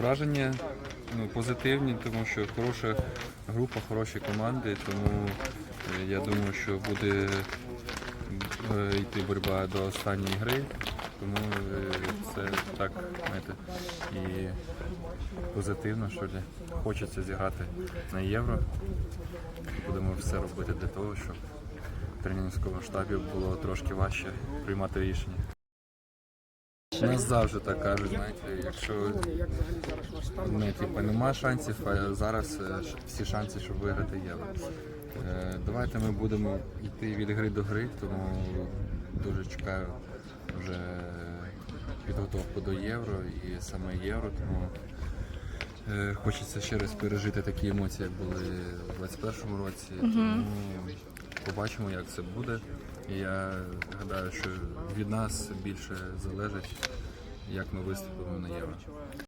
враження ну, позитивні, тому що хороша група, хороші команди, тому е, я думаю, що буде е, йти боротьба до останньої гри. Тому е, це так, знаєте, і позитивно, що ли. Хочеться зіграти на євро. Будемо все робити для того, щоб в тренерському штабі було трошки важче приймати рішення. Нас завжди так кажуть, знаєте, якщо ну, типу, нема шансів, а зараз е, всі шанси, щоб виграти євро. Е, Давайте ми будемо йти від гри до гри, тому дуже чекаю вже підготовку до євро і саме євро, тому е, хочеться ще раз пережити такі емоції, як були у 21-му році. Тому побачимо, як це буде. І я гадаю, що від нас більше залежить, як ми виступимо на євро.